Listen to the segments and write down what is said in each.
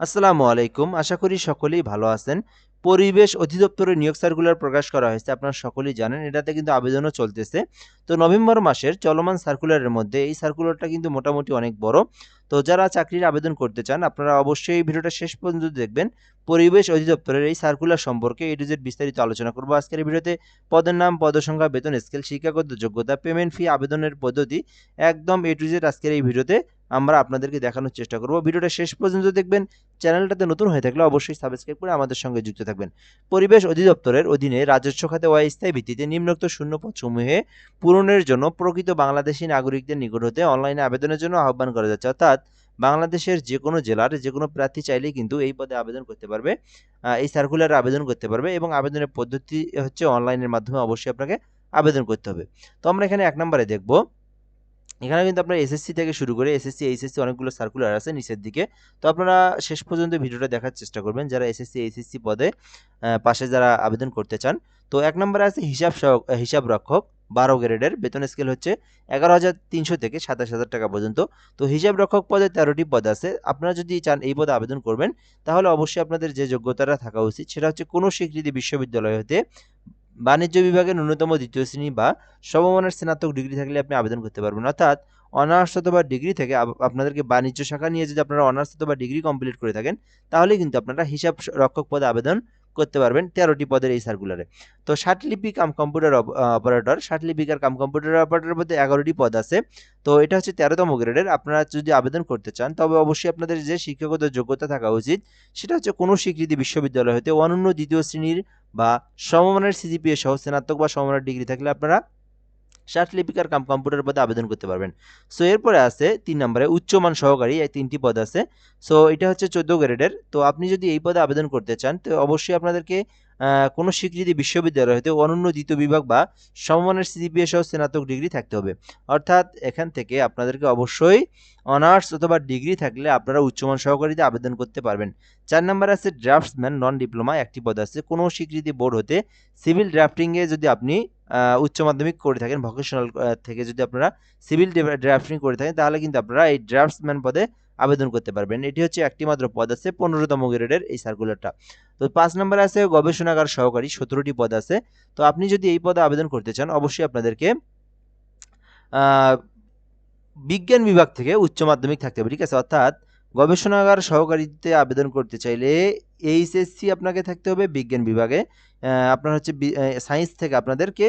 আসসালামু আলাইকুম। আশা করি সকলেই ভালো আছেন। পরিবেশ অধিদপ্তরের নিয়োগ সার্কুলার প্রকাশ করা হয়েছে, আপনারা সকলেই জানেন। এটাতে কিন্তু আবেদনও চলতেছে। তো নভেম্বর মাসের চলমান সার্কুলারের মধ্যে এই সার্কুলারটা কিন্তু মোটামুটি অনেক বড়। তো যারা চাকরির আবেদন করতে চান, আপনারা অবশ্যই এই ভিডিওটা শেষ পর্যন্ত দেখবেন। পরিবেশ অধিদপ্তরের এই সার্কুলার সম্পর্কে এ টু জেড বিস্তারিত আলোচনা করব আজকের ভিডিওতে। পদের নাম, পদসংখ্যা, বেতন স্কেল, শিক্ষাগত যোগ্যতা, পেমেন্ট ফি, আবেদনের পদ্ধতি, একদম এ টু জেড আজকের এই ভিডিওতে আমরা আপনাদেরকে দেখানোর চেষ্টা করব। ভিডিওটা শেষ পর্যন্ত দেখবেন। চ্যানেলটাতে নতুন হয়ে থাকলে অবশ্যই সাবস্ক্রাইব করে আমাদের সঙ্গে যুক্ত থাকবেন। পরিবেশ অধিদপ্তরের অধীনে রাজস্ব খাতে অস্থায়ী ভিত্তিতে নিম্নোক্ত শূন্য পদসমূহে পূরণের জন্য প্রকৃত বাংলাদেশি নাগরিকদের নিকট হতে অনলাইনে আবেদনের জন্য আহ্বান করা যাচ্ছে। অর্থাৎ বাংলাদেশের যে কোনো জেলার যে কোনো প্রার্থী চাইলেই কিন্তু এই পদে আবেদন করতে পারবে এই সার্কুলারে আবেদন করতে পারবে এবং আবেদনের পদ্ধতি হচ্ছে অনলাইনের মাধ্যমে অবশ্যই আপনাকে আবেদন করতে হবে। তো আমরা এখানে এক নম্বরে দেখব এখানে কিন্তু আপনার এসএসসি থেকে শুরু করে এসএসসি এইচএসসি অনেকগুলো সার্কুলার আছে নিচের দিকে। তো আপনারা শেষ পর্যন্ত ভিডিওটা দেখার চেষ্টা করবেন যারা এসএসসি এইচএসসি পদে পাশে যারা আবেদন করতে চান। তো এক নম্বরে আছে হিসাব হিসাব রক্ষক, বারো গ্রেডের বেতন স্কেল হচ্ছে এগারো হাজার তিনশো থেকে সাতাশ হাজার টাকা পর্যন্ত। তো হিসাব রক্ষক পদে তেরোটি পদ আছে। আপনারা যদি চান এই পদে আবেদন করবেন, তাহলে অবশ্যই আপনাদের যে যোগ্যতাটা থাকা উচিত, সেটা হচ্ছে কোনো স্বীকৃতি বিশ্ববিদ্যালয় হতে বাণিজ্য বিভাগে ন্যূনতম দ্বিতীয় শ্রেণি বা সমমানের স্নাতক ডিগ্রি থাকলে আপনি আবেদন করতে পারবেন। অর্থাৎ অনার্স অথবা ডিগ্রি থেকে আপনাদেরকে বাণিজ্য শাখা নিয়ে যদি আপনারা অনার্স অথবা ডিগ্রি কমপ্লিট করে থাকেন তাহলে কিন্তু আপনারা হিসাব রক্ষক পদে আবেদন করতে পারবেন তেরোটি পদের এই সার্কুলারে তো ষাটলিপি কাম কম্পিউটার অপারেটর ষাটলিপিকার কাম কম্পিউটার অপারেটরের মধ্যে এগারোটি পদ আছে। তো এটা হচ্ছে তেরোতম গ্রেডের আপনারা যদি আবেদন করতে চান, তবে অবশ্যই আপনাদের যে শিক্ষাগত যোগ্যতা থাকা উচিত, সেটা হচ্ছে কোনো স্বীকৃতি বিশ্ববিদ্যালয় হতে অনন্য দ্বিতীয় শ্রেণির বা সমমানের সিজিপিএ সহ স্নাতক বা সমমানের ডিগ্রি থাকলে আপনারা ষাট লিপিকার কাম, কম্পিউটার পদে আবেদন করতে পারবেন। সো এরপরে আছে তিন নম্বরে উচ্চমান সহকারী, এই তিনটি পদ আছে। সো এটা হচ্ছে চোদ্দ গ্রেডের। তো আপনি যদি এই পদে আবেদন করতে চান, তো অবশ্যই আপনাদেরকে কোনো স্বীকৃতি বিশ্ববিদ্যালয় হতে অনন্য দ্বিতীয় বিভাগ বা সমমানের সিজিপিএ সহ স্নাতক ডিগ্রি থাকতে হবে। অর্থাৎ এখান থেকে আপনাদেরকে অবশ্যই অনার্স অথবা ডিগ্রি থাকলে আপনারা উচ্চমান সহকারীতে আবেদন করতে পারবেন। চার নম্বর আছে ড্রাফটসম্যান নন ডিপ্লোমা একটি পদ আছে। কোনো স্বীকৃতি বোর্ড হতে সিভিল ড্রাফটিংয়ে যদি আপনি উচ্চ মাধ্যমিক করে থাকেন ভোকেশনাল থেকে যদি আপনারা সিভিল ড্রাফটিং করে থাকেন, তাহলে কিন্তু আপনারা এই ড্রাফটসম্যান পদে আবেদন করতে পারবেন। এটি হচ্ছে একটি মাত্র পদ আছে, পনেরোতম গ্রেডের এই সার্কুলারটা তো পাঁচ নম্বরে আছে গবেষণাগার সহকারী, সতেরোটি পদ আছে। তো আপনি যদি এই পদে আবেদন করতে চান, অবশ্যই আপনাদেরকে বিজ্ঞান বিভাগ থেকে উচ্চ মাধ্যমিক থাকতে হবে, ঠিক আছে? অর্থাৎ গবেষণাগার সহকারীতে আবেদন করতে চাইলে এইচএসসি আপনাকে থাকতে হবে, বিজ্ঞান বিভাগে। আপনার হচ্ছে সায়েন্স থেকে আপনাদেরকে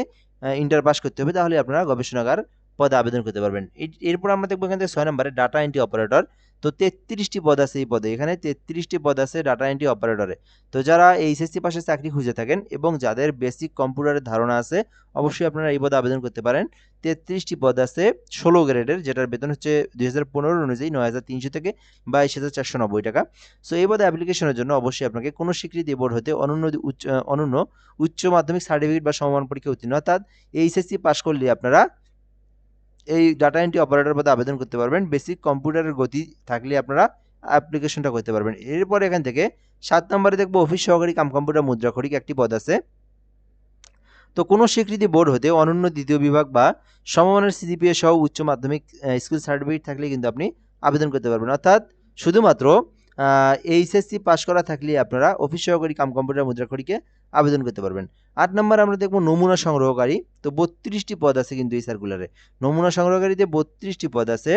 ইন্টার পাস করতে হবে, তাহলে আপনারা গবেষণাগার পদে আবেদন করতে পারবেন। এর- এরপর আমরা দেখব এখান থেকে ছয় নম্বরে ডাটা এন্ট্রি অপারেটর তো তেত্রিশটি পদ আছে এই পদে। এখানে তেত্রিশটি পদ আছে ডাটা এন্ট্রি অপারেটরে তো যারা এইচএসসি পাশে চাকরি খুঁজে থাকেন এবং যাদের বেসিক কম্পিউটারের ধারণা আছে, অবশ্যই আপনারা এই পদে আবেদন করতে পারেন। তেত্রিশটি পদ আছে ষোলো গ্রেডের যেটার বেতন হচ্ছে দুই হাজার পনেরো অনুযায়ী নয় হাজার তিনশো থেকে বাইশ হাজার চারশো নব্বই টাকা। সো এই পদে অ্যাপ্লিকেশনের জন্য অবশ্যই আপনাকে কোনো স্বীকৃতি বোর্ড হতে অনন্য উচ্চ অনন্য উচ্চ মাধ্যমিক সার্টিফিকেট বা সমমান পরীক্ষা উত্তীর্ণ। অর্থাৎ এইচএসসি পাশ করলে আপনারা এই ডাটা এন্ট্রি অপারেটর পদে আবেদন করতে পারবেন। বেসিক কম্পিউটারের গতি থাকলে আপনারা অ্যাপ্লিকেশনটা করতে পারবেন। এরপর এখান থেকে সাত নম্বরে দেখব অফিস সহকারী কাম কম্পিউটার মুদ্রাক্ষরিক একটি পদ আছে। তো কোনো স্বীকৃতি বোর্ড হতে অনন্য দ্বিতীয় বিভাগ বা সমমানের সিজিপিএ সহ উচ্চ মাধ্যমিক স্কুল সার্টিফিকেট থাকলে কিন্তু আপনি আবেদন করতে পারবেন। অর্থাৎ শুধুমাত্র এইচএসসি পাশ করা থাকলে আপনারা অফিস সহকারী কাম কম্পিউটার মুদ্রাক্ষরিকে আবেদন করতে পারবেন। আট নম্বর আমরা দেখব নমুনা সংগ্রহকারী। তো বত্রিশটি পদ আছে কিন্তু এই সার্কুলারে নমুনা সংগ্রহকারীতে বত্রিশটি পদ আছে।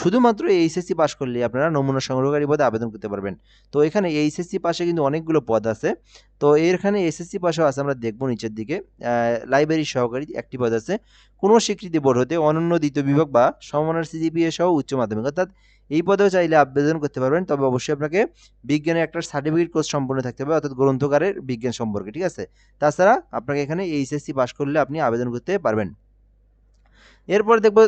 শুধুমাত্র এইচএসসি পাশ করলে আপনারা নমুনা সংগ্রহকারী পদে আবেদন করতে পারবেন। তো এখানে এইচএসসি পাশে কিন্তু অনেকগুলো পদ আছে। তো এখানে এসএসসি পাশেও আছে, আমরা দেখব নিচের দিকে। লাইব্রেরি সহকারী একটি পদ আছে। কোনো স্বীকৃতি বোর্ড হতে অনন্য দ্বিতীয় বিভাগ বা সমমানের সিজিপিএ সহ উচ্চ মাধ্যমিক। অর্থাৎ এই পদেও চাইলে আবেদন করতে পারবেন। তবে অবশ্যই আপনাকে বিজ্ঞানের একটা সার্টিফিকেট কোর্স সম্পন্ন থাকতে হবে। অর্থাৎ গ্রন্থকারের বিজ্ঞান সম্পর্কে। ঠিক আছে? তাছাড়া আপনাকে এখানে এইচএসসি পাশ করলে আপনি আবেদন করতে পারবেন। এরপর দেখব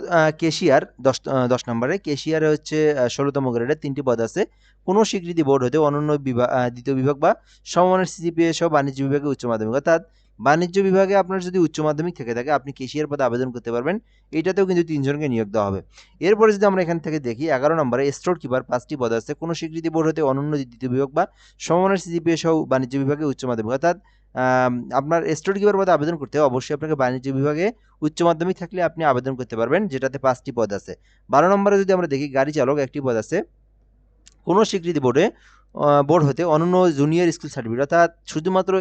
কেশিয়ার দশ দশ নম্বরে। কেশিয়ারে হচ্ছে ষোলোতম গ্রেডের তিনটি পদ আছে। কোনো স্বীকৃতি বোর্ড হতে অনন্য বিভাগ দ্বিতীয় বিভাগ বা সমমানের সিজিপিএ সহ বাণিজ্য বিভাগে উচ্চ মাধ্যমিক। অর্থাৎ বাণিজ্য বিভাগে আপনার যদি উচ্চ মাধ্যমিক থেকে থাকে, আপনি কেশিয়ার পদে আবেদন করতে পারবেন। এইটাতেও কিন্তু তিনজনকে নিয়োগ দেওয়া হবে। এরপরে যদি আমরা এখান থেকে দেখি, এগারো নম্বরে স্টোর কিপার পাঁচটি পদ আছে। কোনো স্বীকৃতি বোর্ড হতে অনন্য দ্বিতীয় বিভাগ বা সমমানের সিজিপিএ সহ বাণিজ্য বিভাগে উচ্চ মাধ্যমিক। অর্থাৎ আপনার স্টোর কিপার পদে আবেদন করতে অবশ্যই আপনাকে বাণিজ্য বিভাগে উচ্চ মাধ্যমিক থাকলে আপনি আবেদন করতে পারবেন, যেটাতে পাঁচটি পদ আছে। বারো নম্বরে যদি আমরা দেখি, গাড়ি চালক একটি পদ আছে। কোনো স্বীকৃতি বোর্ডে বোর্ড হতে অনন্য জুনিয়র স্কুল সার্টিফিকেট, অর্থাৎ শুধুমাত্র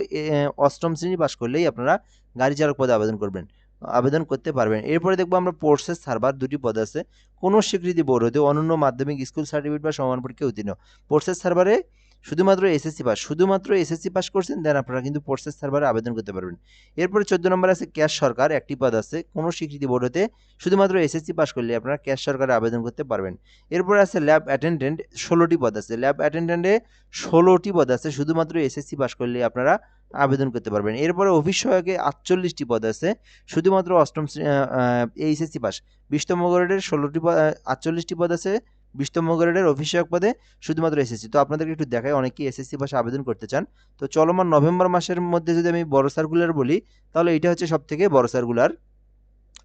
অষ্টম শ্রেণি পাশ করলেই আপনারা গাড়ি চালক পদে আবেদন করবেন, আবেদন করতে পারবেন। এরপরে দেখব আমরা পোর্সেস সার্ভার দুটি পদ আছে। কোনো স্বীকৃতি বোর্ড হতে অনন্য মাধ্যমিক স্কুল সার্টিফিকেট বা সমান পরীক্ষায় উত্তীর্ণ। পোর্সেস সার্ভারে শুধুমাত্র এসএসসি পাস শুধুমাত্র এসএসসি পাস করছেন দেন আপনারা কিন্তু পোর্সেস সার্ভারে আবেদন করতে পারবেন। এরপরে চোদ্দ নম্বর আছে ক্যাশ সরকার, একটি পদ আছে, কোনো স্বীকৃতি বোর্ড হতে শুধুমাত্র এসএসসি পাস করলে আপনারা ক্যাশ সরকারে আবেদন করতে পারবেন। এরপরে আছে ল্যাব অ্যাটেন্ডেন্ট ষোলোটি পদ আছে ল্যাব অ্যাটেন্ডেন্টে ষোলোটি পদ আছে, শুধুমাত্র এসএসসি পাস করলে আপনারা আবেদন করতে পারবেন। এরপরে অফিস সহায়কে আটচল্লিশটি পদ আছে, শুধুমাত্র অষ্টম শ্রেণি এইচএসসি পাস বিশতম গ্রেডের ষোলোটি পদ আটচল্লিশটি পদ আছে বিশতম গ্রেডের সহায়ক পদে শুধুমাত্র এসএসসি। তো আপনাদেরকে একটু দেখায় অনেকেই এসএসসি পাশে আবেদন করতে চান। তো চলমান নভেম্বর মাসের মধ্যে যদি আমি বড় সার্কুলার বলি, তাহলে এটা হচ্ছে সব থেকে বড় সার্কুলার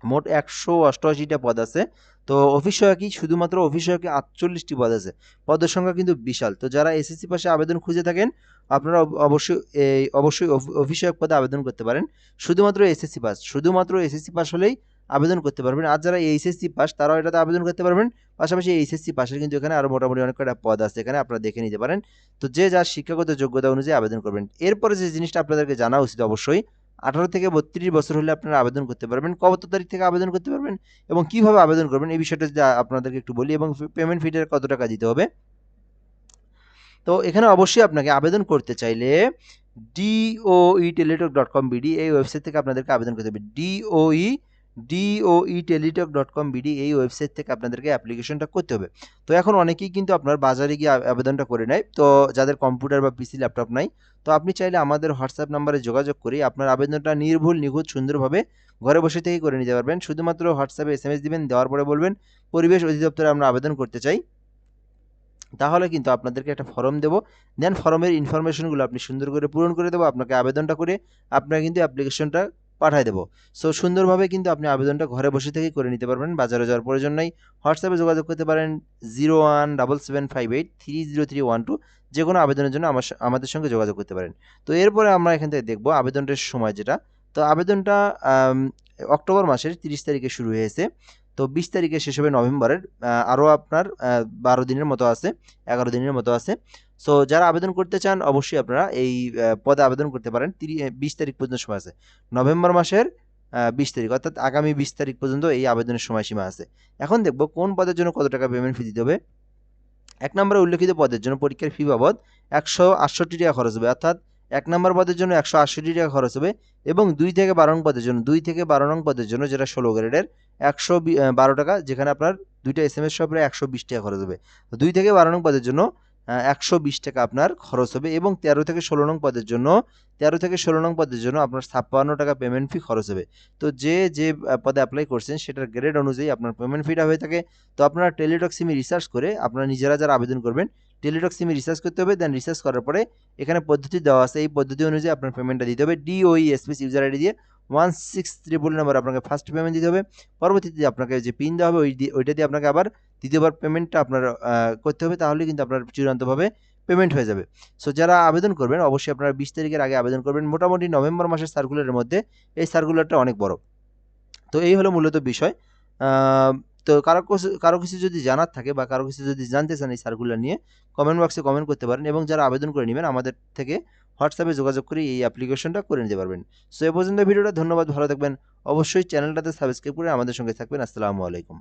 মোট একশো অষ্টআশিটা পদ আছে। তো অফিস শুধুমাত্র অফিস আটচল্লিশটি পদ আছে। পদের সংখ্যা কিন্তু বিশাল। তো যারা এসএসসি পাশে আবেদন খুঁজে থাকেন, আপনারা অব- অবশ্যই এই অবশ্যই অফ- অফিস সহায়ক পদে আবেদন করতে পারেন। শুধুমাত্র এসএসসি পাস শুধুমাত্র এসএসসি পাস হলেই আবেদন করতে পারবেন। আর যারা এইচএসসি পাস, তারাও এটাতে আবেদন করতে পারবেন। পাশাপাশি এইচএসসি পাশের কিন্তু এখানে আরও মোটামুটি অনেক কটা পদ আছে। এখানে আপনারা দেখে নিতে পারেন। তো যে যার শিক্ষাগত যোগ্যতা অনুযায়ী আবেদন করবেন। এরপরে যে জিনিসটা আপনাদেরকে জানা উচিত অবশ্যই, আঠারো থেকে বত্রিশ বছর হলে আপনারা আবেদন করতে পারবেন। কত তারিখ থেকে আবেদন করতে পারবেন এবং কীভাবে আবেদন করবেন, এই বিষয়টা যদি আপনাদেরকে একটু বলি এবং পেমেন্ট ফিটার কত টাকা দিতে হবে। তো এখানে অবশ্যই আপনাকে আবেদন করতে চাইলে DOE Teletalk dot com BD এই ওয়েবসাইট থেকে আপনাদেরকে আবেদন করতে হবে। DOE DOE Teletalk dot com BD এই ওয়েবসাইট থেকে আপনাদেরকে অ্যাপ্লিকেশনটা করতে হবে। তো এখন অনেকেই কিন্তু আপনার বাজারে গিয়ে আবেদনটা করে নেয়। তো যাদের কম্পিউটার বা পিসি ল্যাপটপ নাই, তো আপনি চাইলে আমাদের হোয়াটসঅ্যাপ নাম্বারে যোগাযোগ করে আপনার আবেদনটা নির্ভুল, নিখুঁত, সুন্দরভাবে ঘরে বসে থেকেই করে নিতে পারবেন। শুধুমাত্র হোয়াটসঅ্যাপে এস এম এস দিবেন, দেওয়ার পরে বলবেন, পরিবেশ অধিদপ্তরে আমরা আবেদন করতে চাই। তাহলে কিন্তু আপনাদেরকে একটা ফর্ম দেবো। দেন ফর্মের ইনফরমেশনগুলো আপনি সুন্দর করে পূরণ করে দেবো। আপনাকে আবেদনটা করে আপনার কিন্তু অ্যাপ্লিকেশনটা পাঠিয়ে দেবো। সো সুন্দরভাবে কিন্তু আপনি আবেদনটা ঘরে বসে থেকেই করে নিতে পারবেন। বাজারে যাওয়ার প্রয়োজন নেই। হোয়াটসঅ্যাপে যোগাযোগ করতে পারেন zero one double seven five eight three zero three one two. যে কোনো আবেদনের জন্য আমার আমাদের সঙ্গে যোগাযোগ করতে পারেন। তো, এরপরে আমরা এখান থেকে দেখব আবেদনটার সময় যেটা। তো, আবেদনটা অক্টোবর মাসের তিরিশ তারিখে শুরু হয়েছে। তো বিশ তারিখে শেষ হবে নভেম্বরের আরও আপনার বারো দিনের মতো আছে, এগারো দিনের মতো আছে। সো যারা আবেদন করতে চান, অবশ্যই আপনারা এই পদে আবেদন করতে পারেন। বিশ তারিখ পর্যন্ত সময় আছে। নভেম্বর মাসের বিশ তারিখ, অর্থাৎ আগামী বিশ তারিখ পর্যন্ত এই আবেদনের সময়সীমা আছে। এখন দেখব কোন পদের জন্য কত টাকা পেমেন্ট ফি দিতে হবে। এক নম্বরে উল্লেখিত পদের জন্য পরীক্ষার ফি বাবদ একশো আটষট্টি টাকা খরচ হবে, অর্থাৎ এক নম্বর পদের জন্য একশো আটষট্টি টাকা খরচ হবে এবং দুই থেকে বারো নং পদের জন্য, দুই থেকে বারো নং পদের জন্য যেটা ষোলো গ্রেডের একশো বারো টাকা, যেখানে আপনার দুইটা এস এম এস সহ প্রায় একশো বিশ টাকা খরচ হবে। তো দুই থেকে বারো নং পদের জন্য একশো বিশ টাকা আপনার খরচ হবে এবং তেরো থেকে ষোলো নং পদের জন্য, তেরো থেকে ষোলো নং পদের জন্য আপনার ছাপ্পান্ন টাকা পেমেন্ট ফি খরচ হবে। তো যে যে পদে অ্যাপ্লাই করছেন, সেটার গ্রেড অনুযায়ী আপনার পেমেন্ট ফিটা হয়ে থাকে। তো আপনারা টেলিটক সিমে রিসার্চ করে আপনারা নিজেরা যারা আবেদন করবেন টেলিটক সিমে রিসার্চ করতে হবে দেন রিসার্চ করার পরে এখানে পদ্ধতি দেওয়া আছে। এই পদ্ধতি অনুযায়ী আপনার পেমেন্টটা দিতে হবে। ডিওই স্পেস ইউজার আইডি দিয়ে ওয়ান সিক্স ত্রিপুল নাম্বার আপনাকে ফার্স্ট পেমেন্ট দিতে হবে। পরবর্তীতে আপনাকে যে পিন দেওয়া হবে, ওই ওইটা দিয়ে আপনাকে আবার দ্বিতীয়বার পেমেন্টটা আপনার করতে হবে। তাহলে কিন্তু আপনার চূড়ান্তভাবে পেমেন্ট হয়ে যাবে। সো যারা আবেদন করবেন, অবশ্যই আপনারা বিশ তারিখের আগে আবেদন করবেন। মোটামুটি নভেম্বর মাসের সার্কুলারের মধ্যে এই সার্কুলারটা অনেক বড়। তো, এই হলো মূলত বিষয়। তো কারও কারও কিছু যদি জানার থাকে বা কারও কিছু যদি জানতে চান এই সার্কুলার নিয়ে কমেন্ট বক্সে কমেন্ট করতে পারেন এবং যারা আবেদন করে নেবেন, আমাদের থেকে হোয়াটসঅ্যাপে যোগাযোগ করে এই অ্যাপ্লিকেশনটা করে নিতে পারবেন। সো এ পর্যন্ত ভিডিওটা ধন্যবাদ, ভালো থাকবেন। অবশ্যই চ্যানেলটাতে সাবস্ক্রাইব করে আমাদের সঙ্গে থাকবেন। আসসালামু আলাইকুম।